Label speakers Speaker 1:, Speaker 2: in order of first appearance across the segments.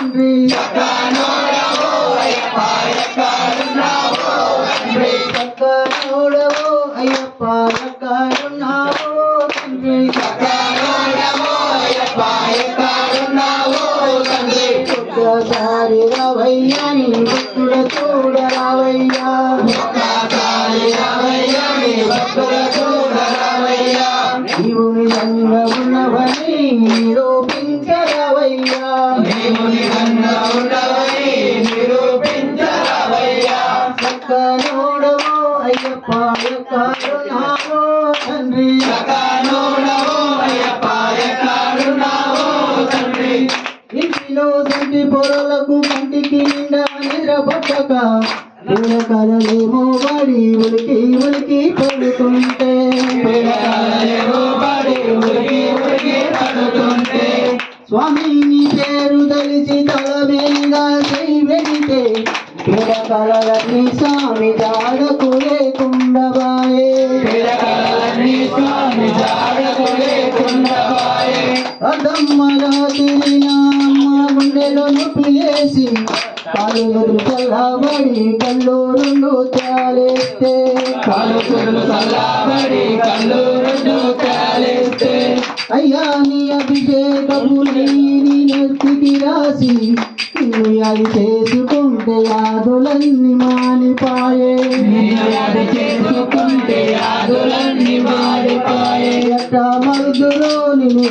Speaker 1: తండ్రి పొరలకు కంటికి నిండా నిద్రపట్టక కలలేమో వాడి ఉలికి ఉలికి పడుతుంటే. స్వామి నీ పేరు తెలిసి తల మీదుగా చేయి వెళితే వెడితే కలలని స్వామి జాడకు లేకుండబాయే అదమ్మలా తిరిగినా అమ్మ గుండెలో నొప్పి లేసి కాలు ఎదురు చల్లబడి కళ్ళు రెండు తాలేస్తే కాలు అయ్యా నీ అభిషేకము నీ నెత్తికి రాసి అది చేసుకుంటే యాదులన్నీ మానిపాయే. ఎట్ట మరుదురో నిన్ను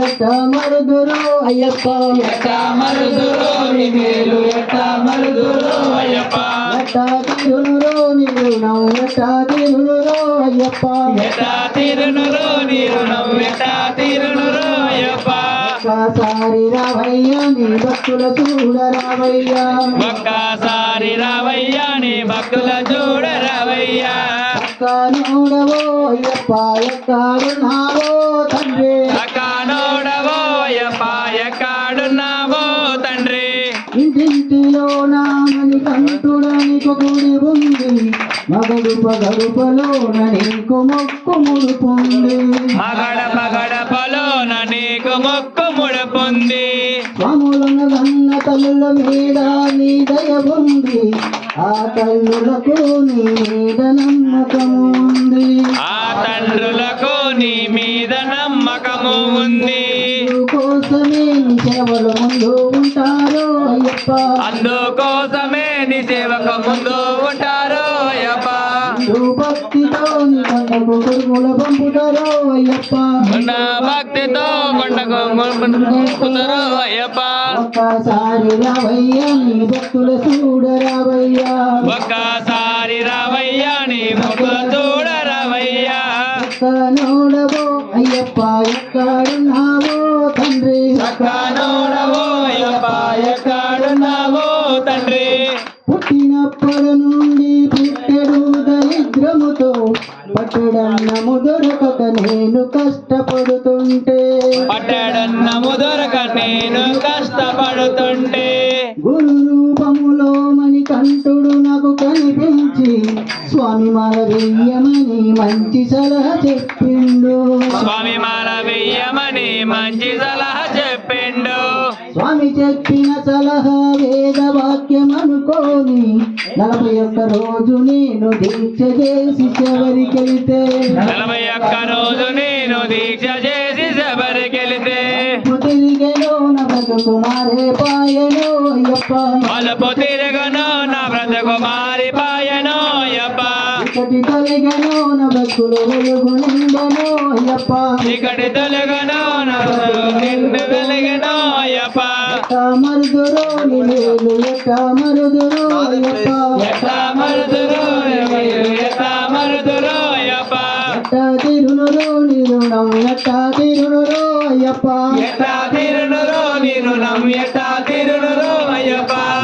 Speaker 1: ఎట్ట మరుదురో అయ్యప్ప. ఎట్ట తిరునురో నిన్ను నవ్వు ఎట్ట తిరునురో అయ్యప్ప. ఒక్కసారి రావయ్యా నీ భక్తుల చూడరావయ్యా
Speaker 2: ఒక్కసారి రావయ్యా నీ భక్తుల చూడ రావయ్యా.
Speaker 1: ఒక్కనోడవో అయ్యప్ప ఎక్కడున్నావో తండ్రి.
Speaker 2: అకానోడవో అయ్యప్ప ఎక్కడున్నావో తండ్రి.
Speaker 1: ఇంటింటిలో నామని కంటుడానికి గుడి ఉంది. మగడుప గడుపలోన నీకు మొక్కు ముడుపుంది
Speaker 2: మగడప గడపలోన నీకు మొక్కు ముడుపుంది
Speaker 1: స్వాములను గన్న తల్లుల మీద నీ దయ ఉంది. ఆ తల్లులకు నీ మీద నమ్మకము
Speaker 2: అందుకోసమే నీ సేవకు ముందు ఉంటారు అయ్యప్ప.
Speaker 1: భక్తితో నీ కొండకు కొడుకుల పంపుతారు అయ్యప్ప.
Speaker 2: ఉన్న భక్తితో కొండకు అయ్యప్ప.
Speaker 1: ఒక్కసారి రావయ్యా నీ భక్తుల చూడరావయ్యా.
Speaker 2: ఒక్కసారి రావయ్యా నీ భక్తుల చూడ రావయ్యా
Speaker 1: ఒక్కనోడవో అయ్యప్ప ఎక్కడున్నావో పుట్టినప్పటి నుండి పుట్టెడు దరిద్రముతో పట్టడన్నము దొరకక నేను కష్టపడుతుంటే.
Speaker 2: పట్టడన్నము దొరక నేను కష్టపడుతుంటే.
Speaker 1: గురు రూపములో మణి కంఠుడు నాకు కనిపించి స్వామి మాల వెయ్యమని మంచి సలహా చెప్పిండు.
Speaker 2: స్వామి మాల వెయ్యమని మంచి సలహా చెప్పిండు.
Speaker 1: స్వామి చెప్పిన సలహా వేద వాక్యం అనుకోని నలభై ఒక్క రోజు నేను దీక్ష చేసి చివరికెళ్తే
Speaker 2: నలభై ఒక్క రోజు నేను దీక్ష చేసి శబరికెళితే
Speaker 1: నా పాయను అయ్యప్ప.
Speaker 2: తిరగను నా
Speaker 1: తొలగను నా బ్రతుకులు వెలుగు నిండను అయ్యప్ప
Speaker 2: చీకటి తొలగను నా నిండు వెలిగను అయ్యప్ప
Speaker 1: మరుదురో నిలేలు ఎట్ట మరుదురో అయ్యప్ప
Speaker 2: ఎట్లా మరుదురు ఎట్లా మరుదురు అయ్యప్ప
Speaker 1: ఎట్ట తిరునురో నిరుణం ఎట్ట తిరునురో అయ్యప్ప
Speaker 2: ఎట్లా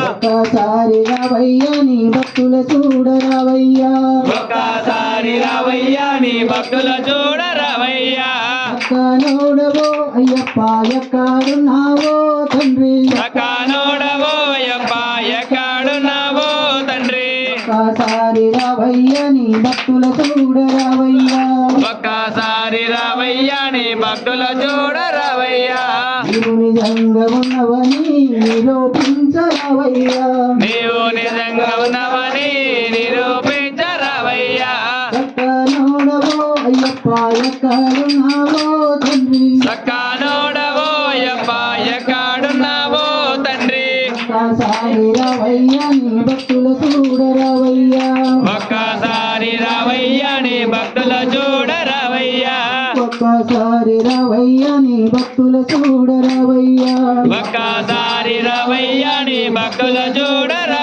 Speaker 1: ఒక్కసారి రావయ్యా నీ భక్తుల చూడరావయ్యా.
Speaker 2: ఒక్కసారి రావయ్యా నీ భక్తుల చూడ రావయ్యా
Speaker 1: ఒక్కనోడవో అయ్యప్ప ఎక్కడున్నావో తండ్రి.
Speaker 2: కానోడవో అయ్యప్ప ఎక్కడున్నావో తండ్రి.
Speaker 1: ఒక్కసారి రావయ్యా నీ భక్తుల చూడరావయ్యా.
Speaker 2: ఒక్కసారి రావయ్యా నీ భక్తుల చూడ రావయ్యా
Speaker 1: నిజంగా ఉన్నవని నిరూపించరావయ్యా
Speaker 2: నీవు నిజంగా ఉన్నవని నిరూపించరావయ్యా.
Speaker 1: చక్కనోడవో అయ్యప్ప ఎక్కడున్నావో తండ్రి.
Speaker 2: సక్కానోడవో యప్ప ఎక్కడున్నావో తండ్రి.
Speaker 1: ఒక్కసారి
Speaker 2: ఒక్కసారి రవయ్య నీ భక్తుల చూడరావయ్యా.
Speaker 1: ఒక్కసారి రవయ్య నీ భక్తుల చూడరావయ్యా